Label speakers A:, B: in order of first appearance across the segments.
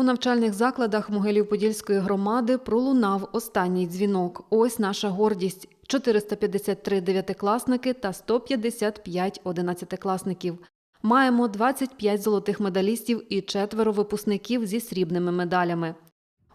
A: У навчальних закладах Могилів-Подільської громади пролунав останній дзвінок. Ось наша гордість. 453 дев'ятикласники та 155 одинадцятикласників. Маємо 25 золотих медалістів і четверо випускників зі срібними медалями.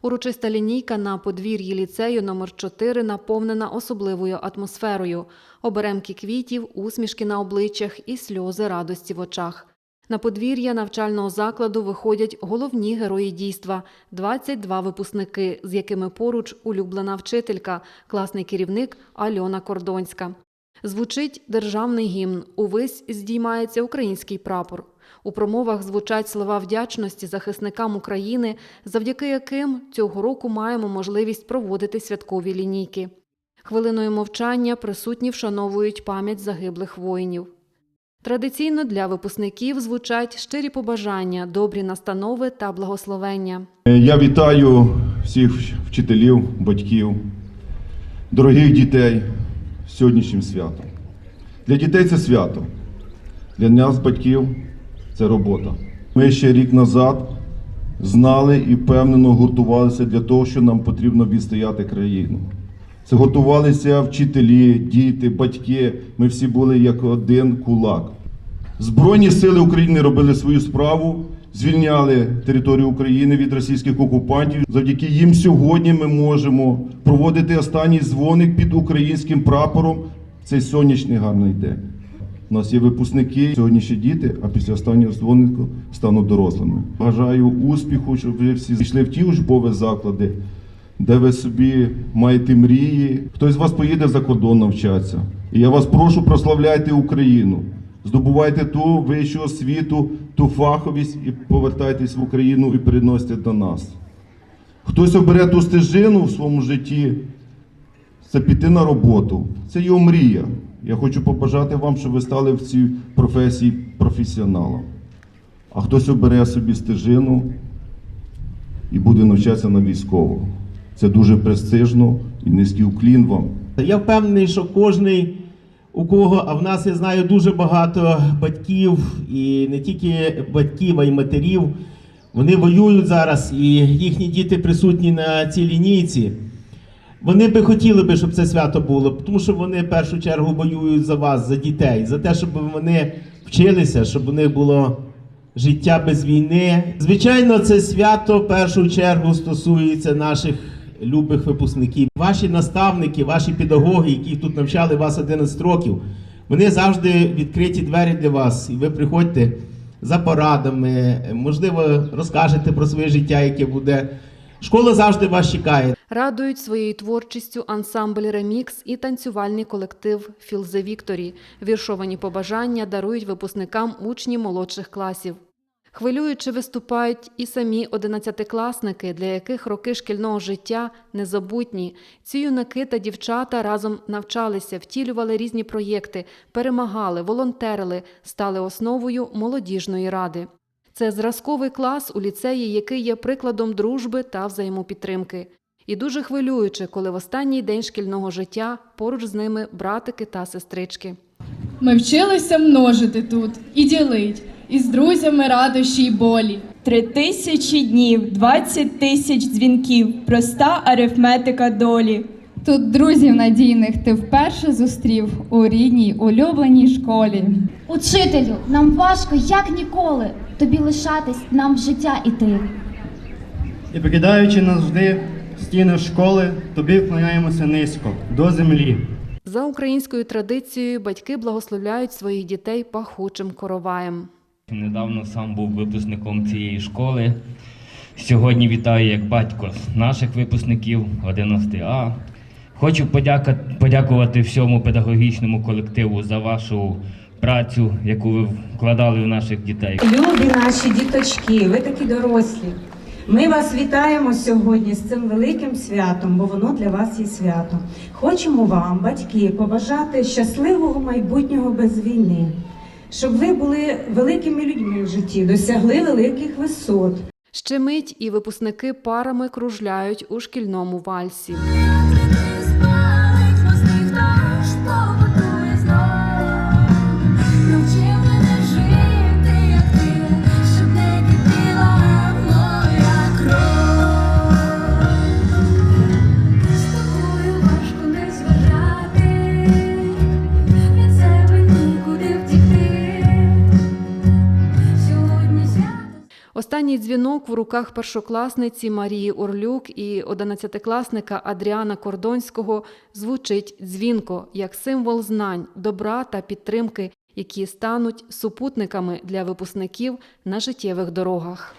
A: Урочиста лінійка на подвір'ї ліцею номер 4 наповнена особливою атмосферою: оберемки квітів, усмішки на обличчях і сльози радості в очах. На подвір'я навчального закладу виходять головні герої дійства 22 випускники, з якими поруч улюблена вчителька, класний керівник Альона Кордонська. Звучить державний гімн, увесь здіймається український прапор. У промовах звучать слова вдячності захисникам України, завдяки яким цього року маємо можливість проводити святкові лінійки. Хвилиною мовчання присутні вшановують пам'ять загиблих воїнів. Традиційно для випускників звучать щирі побажання, добрі настанови та благословення.
B: Я вітаю всіх вчителів, батьків, дорогих дітей з сьогоднішнім святом. Для дітей це свято, для нас, батьків, це робота. Ми ще рік назад знали і впевнено гуртувалися для того, що нам потрібно відстояти країну. Це готувалися вчителі, діти, батьки. Ми всі були як один кулак. Збройні сили України робили свою справу, звільняли територію України від російських окупантів. Завдяки їм сьогодні ми можемо проводити останній дзвоник під українським прапором цей сонячний гарний день. У нас є випускники, сьогодні ще діти, а після останнього дзвонику стануть дорослими. Бажаю успіху, щоб ви всі зійшли в ті учбові заклади, де ви собі маєте мрії. Хтось з вас поїде за кордон навчатися. І я вас прошу, прославляйте Україну. Здобувайте ту вищу освіту, ту фаховість і повертайтесь в Україну і переносите до нас. Хтось обере ту стежину в своєму житті, це піти на роботу. Це його мрія. Я хочу побажати вам, щоб ви стали в цій професії професіоналом. А хтось обере собі стежину і буде навчатися на військового. Це дуже престижно і низький уклін вам.
C: Я впевнений, що кожний, у кого, а в нас я знаю дуже багато батьків, і не тільки батьків, а й матерів. Вони воюють зараз, і їхні діти присутні на цій лінійці. Вони би хотіли би, щоб це свято було, тому що вони в першу чергу воюють за вас, за дітей, за те, щоб вони вчилися, щоб у них було життя без війни. Звичайно, це свято в першу чергу стосується наших любих випускників. Ваші наставники, ваші педагоги, які тут навчали вас 11 років, вони завжди відкриті двері для вас, і ви приходьте за порадами, можливо, розкажете про своє життя, яке буде. Школа завжди вас чекає.
A: Радують своєю творчістю ансамбль Ремікс і танцювальний колектив Філзе Вікторі. Віршовані побажання дарують випускникам учні молодших класів. Хвилюючи виступають і самі одинадцятикласники, для яких роки шкільного життя незабутні. Ці юнаки та дівчата разом навчалися, втілювали різні проєкти, перемагали, волонтерили, стали основою молодіжної ради. Це зразковий клас у ліцеї, який є прикладом дружби та взаємопідтримки. І дуже хвилююче, коли в останній день шкільного життя поруч з ними братики та сестрички.
D: Ми вчилися множити тут і ділить, і з друзями радощі й болі.
E: Три тисячі днів, двадцять тисяч дзвінків, проста арифметика долі.
F: Тут друзів надійних ти вперше зустрів у рідній улюбленій школі.
G: Учителю, нам важко, як ніколи, тобі лишатись, нам в життя іти.
H: І покидаючи назавжди стіни школи, тобі вклоняємося низько до землі.
A: За українською традицією батьки благословляють своїх дітей пахучим короваєм.
I: Недавно сам був випускником цієї школи. Сьогодні вітаю як батько наших випускників 11А. Хочу подяка, подякувати всьому педагогічному колективу за вашу працю, яку ви вкладали в наших дітей.
J: Любі наші діточки, ви такі дорослі. Ми вас вітаємо сьогодні з цим великим святом, бо воно для вас є свято. Хочемо вам, батьки, побажати щасливого майбутнього без війни, щоб ви були великими людьми в житті, досягли великих висот.
A: Ще мить і випускники парами кружляють у шкільному вальсі. Останній дзвінок в руках першокласниці Марії Орлюк і одинадцятикласника Адріана Кордонського звучить дзвінко як символ знань, добра та підтримки, які стануть супутниками для випускників на життєвих дорогах.